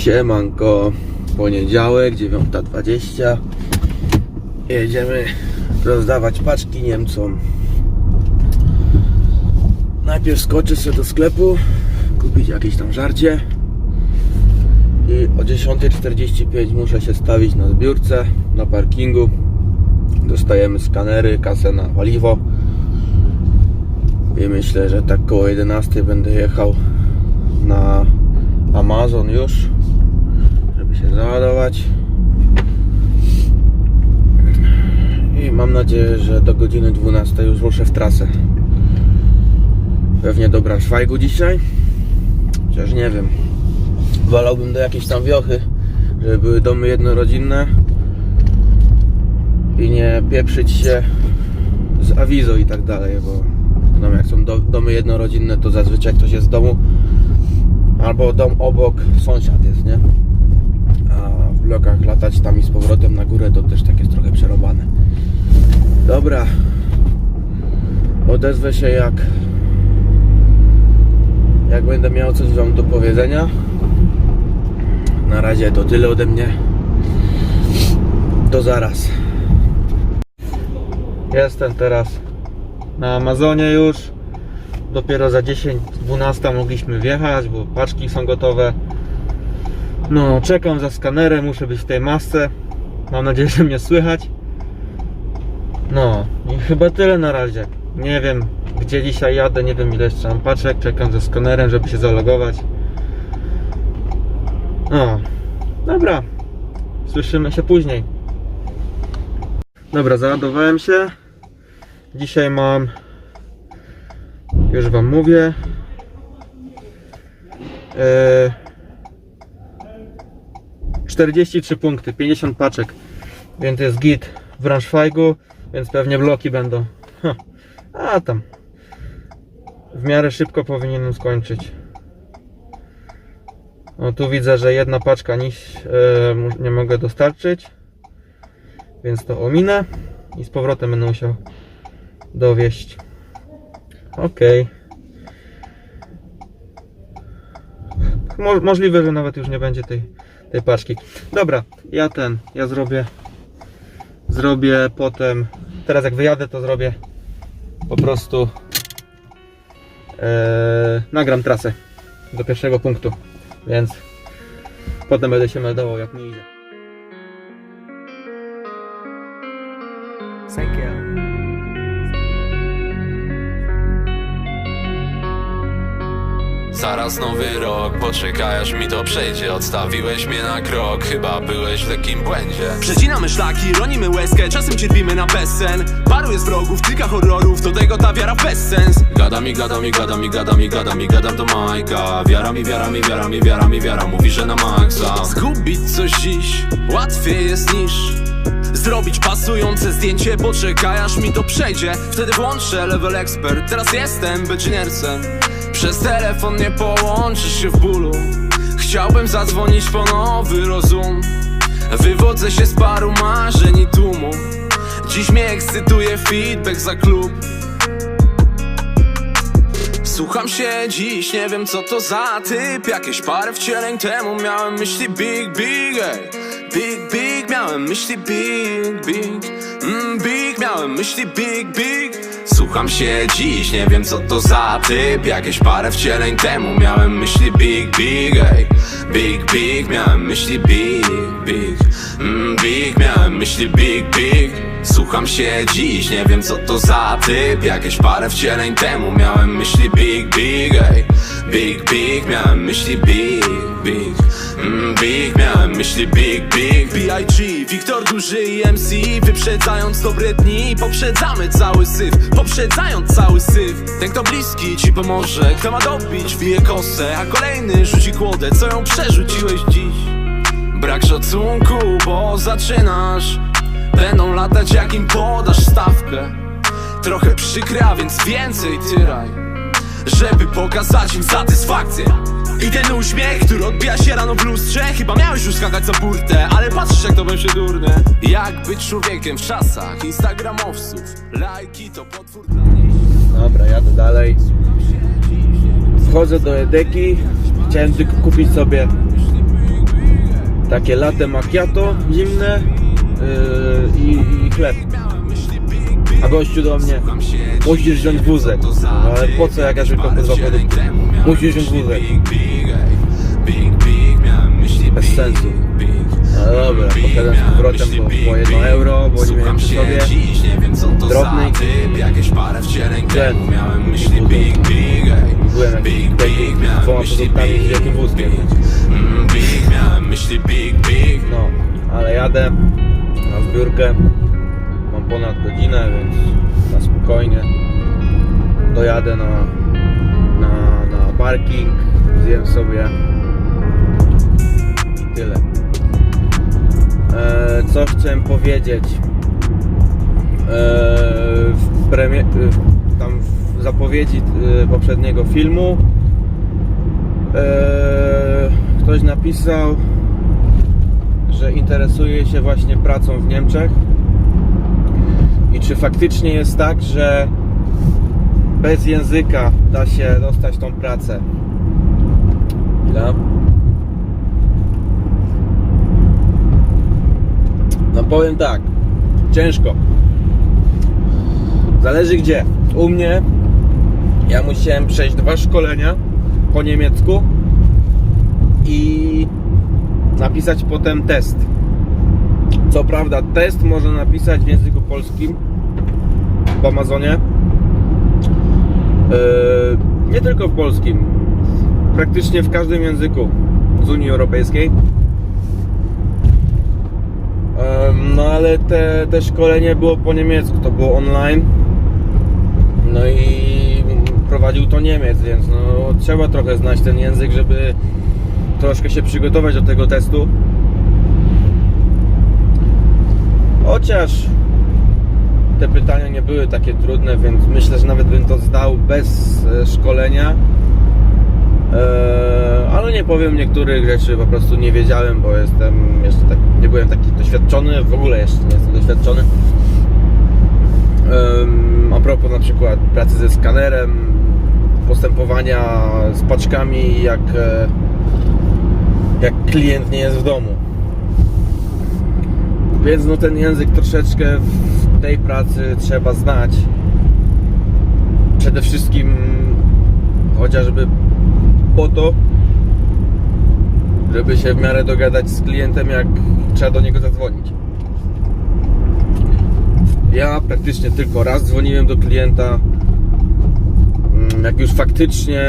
Siemanko, poniedziałek, 9.20 Jedziemy rozdawać paczki Niemcom. Najpierw skoczę sobie do sklepu Kupić jakieś tam żarcie. I o 10.45 muszę się stawić na zbiórce Na parkingu. Dostajemy skanery, kasę na paliwo. I myślę, że tak koło 11 będę jechał na Amazon już, się załadować. I mam nadzieję, że do godziny 12 już ruszę w trasę. Pewnie do Braunschweigu dzisiaj. Chociaż nie wiem. Wolałbym do jakiejś tam wiochy, żeby były domy jednorodzinne i nie pieprzyć się z awizo i tak dalej, bo no jak są do, domy jednorodzinne, to zazwyczaj ktoś jest z domu albo dom obok sąsiad jest, nie? Blokach latać tam i z powrotem na górę to też tak jest trochę przerobane. Dobra. Odezwę się jak jak będę miał coś wam do powiedzenia. Na razie to tyle ode mnie. Do zaraz. Jestem teraz na Amazonie już. Dopiero za 10-12 mogliśmy wjechać, bo paczki są gotowe. No, czekam za skanerem, muszę być w tej masce. Mam nadzieję, że mnie słychać. No, i chyba tyle na razie. Nie wiem, gdzie dzisiaj jadę, nie wiem ile jeszcze mam paczek. Czekam ze skanerem, żeby się zalogować. No, dobra. Słyszymy się później. Dobra, załadowałem się. Dzisiaj mam już wam mówię. E, 43 punkty, 50 paczek. Więc jest git w Braunschweigu, więc pewnie bloki będą. A tam. W miarę szybko powinienem skończyć. No tu widzę, że jedna paczka niś e, mu- nie mogę dostarczyć. Więc to ominę i z powrotem będę musiał dowieść. Okej. Mo możliwe, że nawet już nie będzie tej, tej paczki. Dobra, ja ten, ja zrobię. Zrobię potem. Teraz jak wyjadę, to zrobię po prostu. e, nagram trasę do pierwszego punktu. Więc potem będę się meldował, jak mi idzie. Zaraz nowy rok, poczekaj aż mi to przejdzie Odstawiłeś mnie na krok, chyba byłeś w lekkim błędzie. Przecinamy szlaki, ronimy łezkę, czasem cierpimy na bezsen. Paru jest wrogów, kilka horrorów, do tego ta wiara w bezsens. Gada mi, gada mi, gada mi, gada mi, gada mi, gadam do Majka. Wiara mi, wiara mi, wiara mi, wiara mi, wiara mówi, że na maksa. Zgubić coś dziś, łatwiej jest niż Zrobić pasujące zdjęcie, poczekaj aż mi to przejdzie. Wtedy włączę level expert, teraz jestem beczyniercem Przez telefon nie połączysz się w bólu. Chciałbym zadzwonić po nowy rozum. Wywodzę się z paru marzeń i tłumu. Dziś mnie ekscytuje feedback za klub. Słucham się dziś, nie wiem co to za typ. Jakieś parę wcieleń temu miałem myśli big, big, ey Big, big, miałem myśli big, big. Mm, Big, miałem myśli big, big Słucham się dziś, nie wiem co to za typ. Jakieś parę wcieleń temu miałem myśli big, big, ey Big, big, miałem myśli big, big. Mm, Big, miałem myśli big, big. Słucham się dziś, nie wiem co to za typ. Jakieś parę wcieleń temu miałem myśli big, big, ey Big, big, miałem myśli big, big mm, Big, miałem myśli big, big. B.I.G. Wiktor Duży i MC Wyprzedzając dobre dni. Poprzedzamy cały syf Poprzedzając cały syf. Ten kto bliski ci pomoże Kto ma dobić wbije kosę A kolejny rzuci kłodę Co ją przerzuciłeś dziś. Brak szacunku, bo zaczynasz Będą latać jak im podasz stawkę. Trochę przykre, a więc więcej tyraj Żeby pokazać im satysfakcję i ten uśmiech, który odbija się rano w lustrze Chyba miałeś już skakać za burtę Ale patrzysz jak to bym się durny Jak być człowiekiem w czasach instagramowców Lajki to potwór dla Dobra, jadę dalej. Wchodzę do Edeki. Chciałem tylko kupić sobie takie latte macchiato zimne yy, i, i chleb. A gościu do mnie, musisz wziąć wózek. No, ale po co jak ja tylko po dwa produkty? Musisz wziąć wózek. Bez sensu. No dobra, poszedłem z powrotem po, po 1 euro, bo nie miałem przy sobie. Drobny ej. Byłem Big, big, dwoma produktami z big, wielkim wózkiem. Mm, Big, miałem myśli big, big No, ale jadę na zbiórkę. Mam ponad godzinę, więc na spokojnie dojadę na, na, na parking, zjem sobie i tyle. E, co chciałem powiedzieć? E, w premie, w, tam w zapowiedzi e, poprzedniego filmu e, ktoś napisał że interesuje się właśnie pracą w Niemczech i czy faktycznie jest tak, że bez języka da się dostać tą pracę. Chwila. No powiem tak, ciężko. Zależy gdzie. U mnie ja musiałem przejść dwa szkolenia po niemiecku i napisać potem test. Co prawda, test można napisać w języku polskim w Amazonie. Yy, nie tylko w polskim, praktycznie w każdym języku z Unii Europejskiej. No ale te, te szkolenie było po niemiecku, to było online. No i prowadził to Niemiec, więc no, trzeba trochę znać ten język, żeby troszkę się przygotować do tego testu. Chociaż te pytania nie były takie trudne, więc myślę, że nawet bym to zdał bez e, szkolenia. Eee, ale nie powiem niektórych rzeczy, po prostu nie wiedziałem, bo jestem jeszcze tak, nie byłem taki doświadczony, w ogóle jeszcze nie jestem doświadczony. Em, a propos na przykład pracy ze skanerem, postępowania z paczkami, jak e, jak klient nie jest w domu. Więc no ten język troszeczkę w tej pracy trzeba znać. Przede wszystkim chociażby po to, żeby się w miarę dogadać z klientem, jak trzeba do niego zadzwonić. Ja praktycznie tylko raz dzwoniłem do klienta. Mm, Jak już faktycznie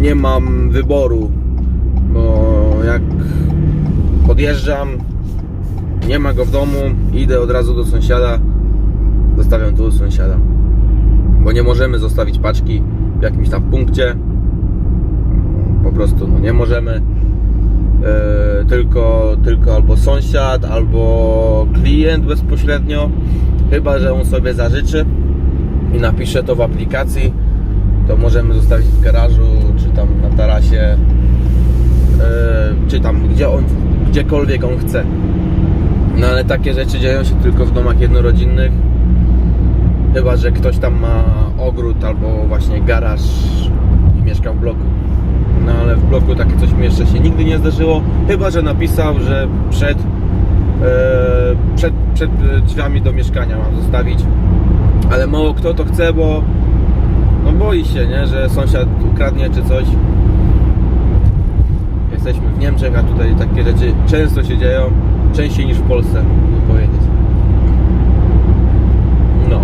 nie mam wyboru, bo jak podjeżdżam, nie ma go w domu, idę od razu do sąsiada, zostawiam tu sąsiada. Bo nie możemy zostawić paczki w jakimś tam punkcie. Prostu no nie możemy. E, tylko, tylko albo sąsiad, albo klient bezpośrednio. Chyba, że on sobie zażyczy i napisze to w aplikacji, to możemy zostawić w garażu, czy tam na tarasie, e, czy tam gdzie on, gdziekolwiek on chce. No ale takie rzeczy dzieją się tylko w domach jednorodzinnych. Chyba, że ktoś tam ma ogród albo właśnie garaż i mieszka w bloku. No ale w bloku takie coś mi jeszcze się nigdy nie zdarzyło. Chyba, że napisał, że przed, e, przed, przed drzwiami do mieszkania mam zostawić. Ale mało kto to chce, bo no boi się, nie, że sąsiad ukradnie czy coś. Jesteśmy w Niemczech, a tutaj takie rzeczy często się dzieją, częściej niż w Polsce, mógłbym powiedzieć. No.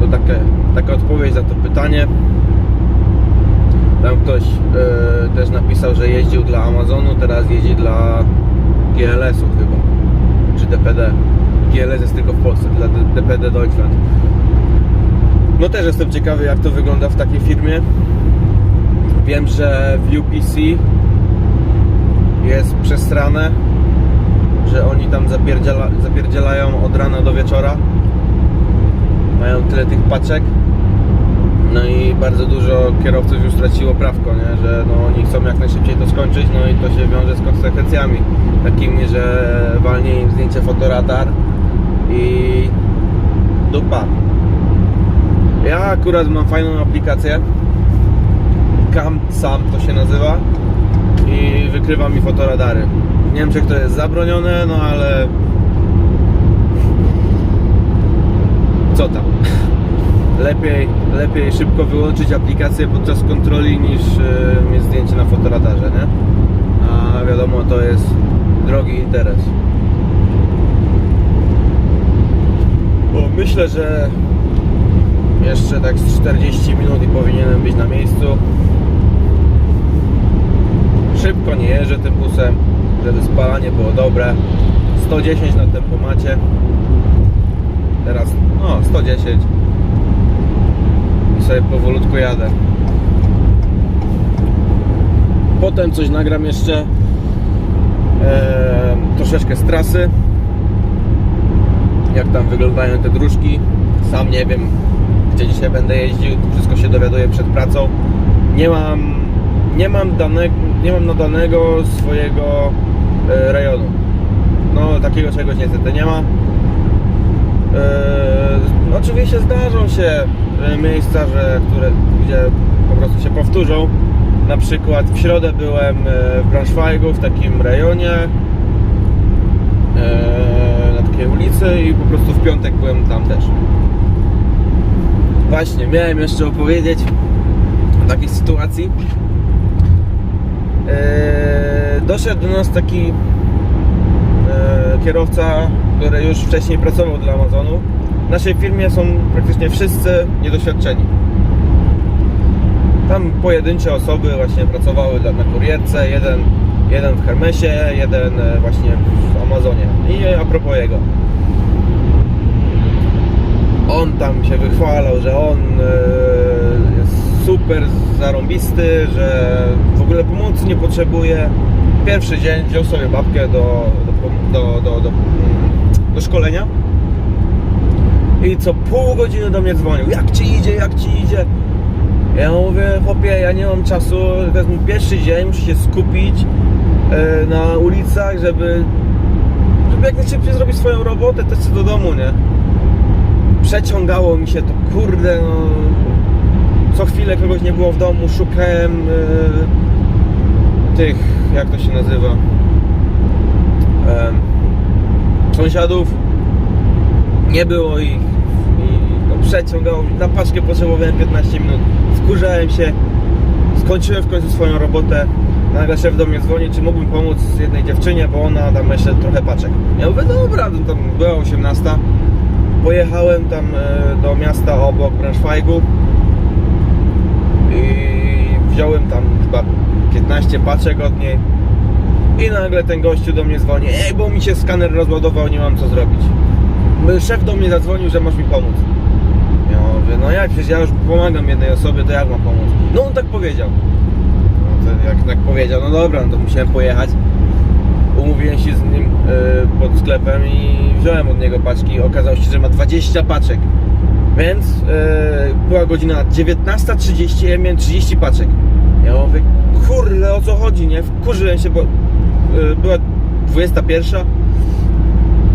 To takie, taka odpowiedź za to pytanie. Tam ktoś e, też napisał, że jeździł dla Amazonu, teraz jeździ dla GLS-u chyba, czy DPD. GLS jest tylko w Polsce, dla DPD Deutschland. No też jestem ciekawy jak to wygląda w takiej firmie. Wiem, że w UPC jest przesrane, że oni tam zapierdziela, zapierdzielają od rana do wieczora. Mają tyle tych paczek. No i bardzo dużo kierowców już straciło prawko, nie? że no, oni chcą jak najszybciej to skończyć, no i to się wiąże z konsekwencjami takimi, że walnie im zdjęcie fotoradar i dupa. Ja akurat mam fajną aplikację. Cam Sam to się nazywa. i wykrywa mi fotoradary. W Niemczech to jest zabronione, no ale co tam? Lepiej, lepiej szybko wyłączyć aplikację podczas kontroli niż e, mieć zdjęcie na fotoradarze, nie? A wiadomo, to jest drogi interes. Bo myślę, że jeszcze tak z 40 minut i powinienem być na miejscu. Szybko nie jeżdżę tym busem, żeby spalanie było dobre. 110 na tempomacie. Teraz no 110 i sobie powolutku jadę. Potem coś nagram jeszcze em, troszeczkę z trasy. Jak tam wyglądają te dróżki. Sam nie wiem, gdzie dzisiaj będę jeździł. Wszystko się dowiaduję przed pracą. Nie mam, nie mam, danego, nie mam nadanego swojego e, rejonu. No, takiego czegoś niestety nie ma. Eee, oczywiście zdarzą się e, miejsca, że, które, gdzie po prostu się powtórzą. Na przykład w środę byłem e, w Braunschweigu w takim rejonie e, na takiej ulicy i po prostu w piątek byłem tam też. Właśnie, miałem jeszcze opowiedzieć o takiej sytuacji. Eee, doszedł do nas taki e, kierowca, który już wcześniej pracował dla Amazonu. W naszej firmie są praktycznie wszyscy niedoświadczeni. Tam pojedyncze osoby właśnie pracowały na kurierce, jeden, jeden w Hermesie, jeden e, właśnie w Amazonie. I a propos jego. On tam się wychwalał, że on e, jest super zarąbisty, że w ogóle pomocy nie potrzebuje. Pierwszy dzień wziął sobie babkę do, do, do, do, do, do szkolenia i co pół godziny do mnie dzwonił. Jak ci idzie, jak ci idzie? Ja mówię, chłopie, ja nie mam czasu, to jest mój pierwszy dzień, muszę się skupić e, na ulicach, żeby, żeby jak najszybciej zrobić swoją robotę, też chcę do domu, nie? Przeciągało mi się to, kurde, no, co chwilę kogoś nie było w domu, szukałem e, tych, jak to się nazywa, em, sąsiadów, nie było ich i no, przeciągało na paczkę potrzebowałem 15 minut, wkurzałem się, skończyłem w końcu swoją robotę, nagle szef do mnie dzwoni, czy mógłbym pomóc jednej dziewczynie, bo ona tam jeszcze trochę paczek. Ja mówię, dobra, no tam była 18, pojechałem tam e, do miasta obok Braunschweigu. I wziąłem tam chyba 15 paczek od niej i nagle ten gościu do mnie dzwoni, ej, bo mi się skaner rozładował, nie mam co zrobić. Szef do mnie zadzwonił, że masz mi pomóc. Ja mówię, no jak, przecież ja już pomagam jednej osobie, to jak mam pomóc? No on tak powiedział. No to jak tak powiedział, no dobra, no to musiałem pojechać. Umówiłem się z nim y, pod sklepem i wziąłem od niego paczki. Okazało się, że ma 20 paczek. Więc y, była godzina 19.30, ja miałem 30 paczek. Ja mówię, kurde, o co chodzi, nie? Wkurzyłem się, bo była 21.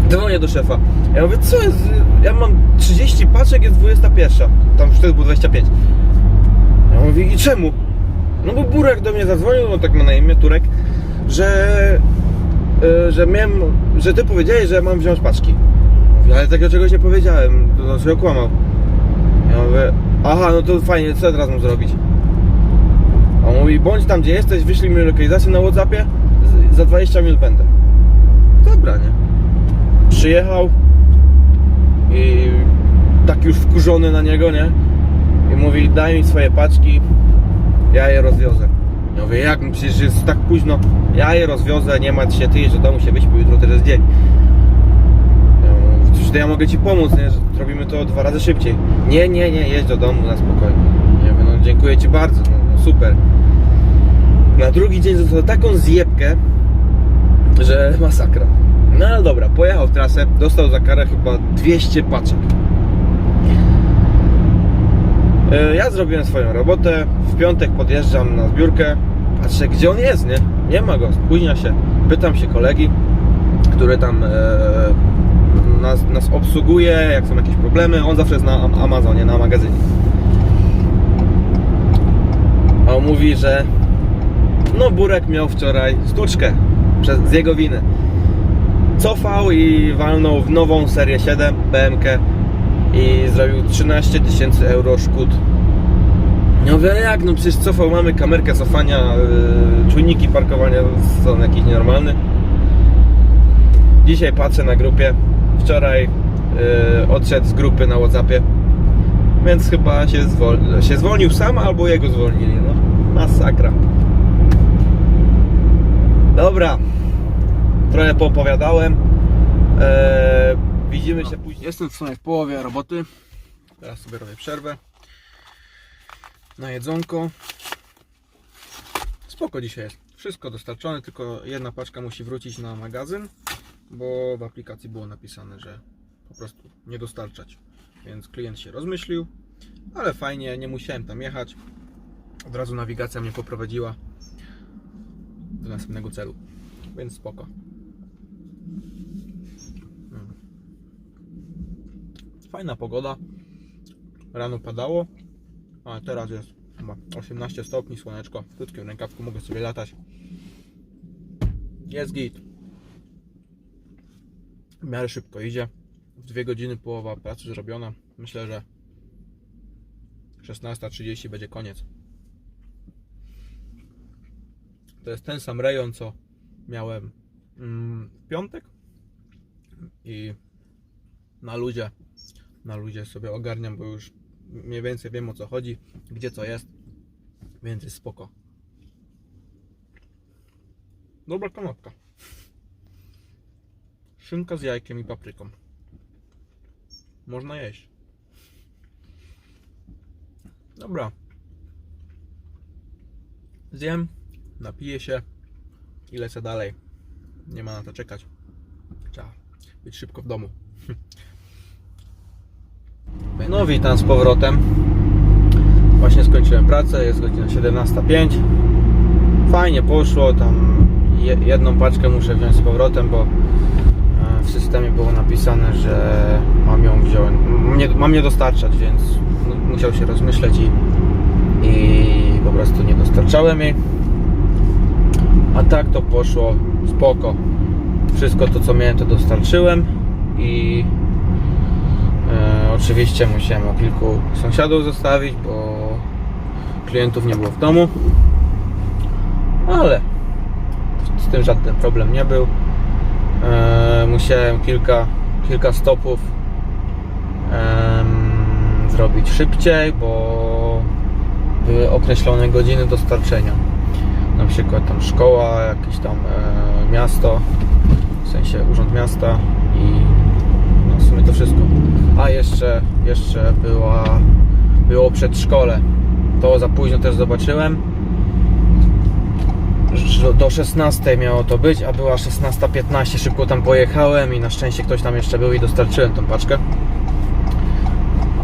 Dzwonię do szefa. Ja mówię, co jest? Ja mam 30 paczek, jest 21. Tam wtedy było 25. Ja mówię, i czemu? No bo Burek do mnie zadzwonił, no tak ma na imię Turek, że, y, że miałem, że ty powiedziałeś, że mam wziąć paczki. Mówię, ale takiego czegoś nie powiedziałem, to znaczy okłamał. Ja mówię, aha, no to fajnie, co teraz mam zrobić? A on mówi, bądź tam gdzie jesteś, wyślij mi lokalizację na Whatsappie, za 20 minut będę. Dobra, nie? Przyjechał i tak już wkurzony na niego, nie? I mówi, daj mi swoje paczki, ja je rozwiozę. Ja mówię, jak? No Przecież jest tak późno. Ja je rozwiozę, nie martw się, ty jedź do domu się wyśpił, jutro też jest dzień. Ja mówię, Przecież to ja mogę ci pomóc, nie? Że Zrobimy to dwa razy szybciej. Nie, nie, nie, jedź do domu na spokojnie. Ja mówię, no dziękuję ci bardzo, no, no super. Na drugi dzień został taką zjebkę, że masakra. No ale dobra, pojechał w trasę, dostał za karę chyba 200 paczek. E, Ja zrobiłem swoją robotę, w piątek podjeżdżam na zbiórkę, patrzę gdzie on jest, nie? Nie ma go, spóźnia się. Pytam się kolegi, który tam e, nas, nas obsługuje, jak są jakieś problemy, on zawsze jest na Am- Amazonie, na magazynie. A on mówi, że No, Burek miał wczoraj sztuczkę przez, z jego winy. Cofał i walnął w nową serię 7 BMK i zrobił 13 tysięcy euro szkód. Ja mówię, "Ale jak? No przecież cofał, mamy kamerkę cofania, yy, czujniki parkowania są jakiś nienormalny. Dzisiaj patrzę na grupie. Wczoraj yy, odszedł z grupy na Whatsappie. Więc chyba się, zwol- się zwolnił sam albo jego zwolnili. No, masakra. Dobra. Trochę poopowiadałem. Eee, widzimy się później. Jestem w sumie w połowie roboty. Teraz sobie robię przerwę. Na jedzonko. Spoko dzisiaj jest. Wszystko dostarczone, tylko jedna paczka musi wrócić na magazyn, bo w aplikacji było napisane, że po prostu nie dostarczać. Więc klient się rozmyślił, ale fajnie, nie musiałem tam jechać. Od razu nawigacja mnie poprowadziła do następnego celu, więc spoko. Mm. Fajna pogoda. Rano padało, a teraz jest chyba 18 stopni, słoneczko. W krótkim rękawku mogę sobie latać. Jest git. W miarę szybko idzie. W dwie godziny połowa pracy zrobiona. Myślę, że 16.30 będzie koniec. To jest ten sam rejon, co miałem mm, w piątek. I na ludzie, na ludzie sobie ogarniam, bo już mniej więcej wiem o co chodzi, gdzie co jest, więc jest spoko. Dobra kanapka. Szynka z jajkiem i papryką. Można jeść. Dobra. Zjem, napiję się i lecę dalej. Nie ma na to czekać. Trzeba być szybko w domu. No witam z powrotem. Właśnie skończyłem pracę, jest godzina 17.05. Fajnie poszło, tam je- jedną paczkę muszę wziąć z powrotem, bo e, w systemie było napisane, że mam ją wziąć, mam nie dostarczać, więc musiał się rozmyśleć i, i po prostu nie dostarczałem jej. A tak to poszło spoko. Wszystko to co miałem to dostarczyłem i E, oczywiście musiałem o kilku sąsiadów zostawić, bo klientów nie było w domu. Ale z tym żaden problem nie był. E, musiałem kilka, kilka stopów em, zrobić szybciej, bo były określone godziny dostarczenia. Na przykład tam szkoła, jakieś tam e, miasto, w sensie urząd miasta i no w sumie to wszystko. A jeszcze, jeszcze była, było przedszkole. To za późno też zobaczyłem. Do 16 miało to być, a była 16.15. Szybko tam pojechałem i na szczęście ktoś tam jeszcze był i dostarczyłem tą paczkę.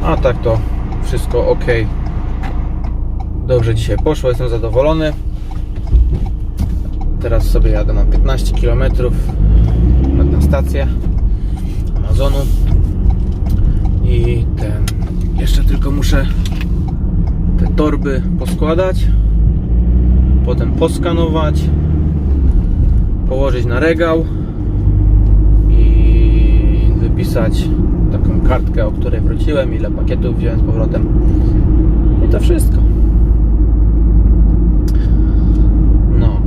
A tak to wszystko ok. Dobrze dzisiaj poszło, jestem zadowolony. Teraz sobie jadę na 15 km na stację Amazonu. I ten jeszcze tylko muszę te torby poskładać potem poskanować położyć na regał i wypisać taką kartkę, o której wróciłem, ile pakietów wziąłem z powrotem. I to wszystko no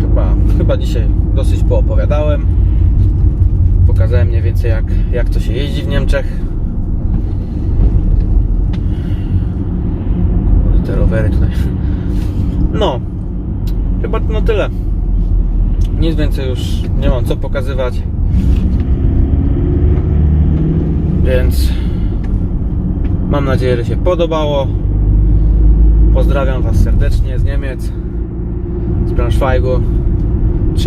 chyba, chyba dzisiaj dosyć poopowiadałem pokazałem mniej więcej jak, jak to się jeździ w Niemczech. Te rowery tutaj. No chyba na tyle. Nic więcej już nie mam co pokazywać. Więc mam nadzieję, że się podobało. Pozdrawiam Was serdecznie z Niemiec z Braunschweigu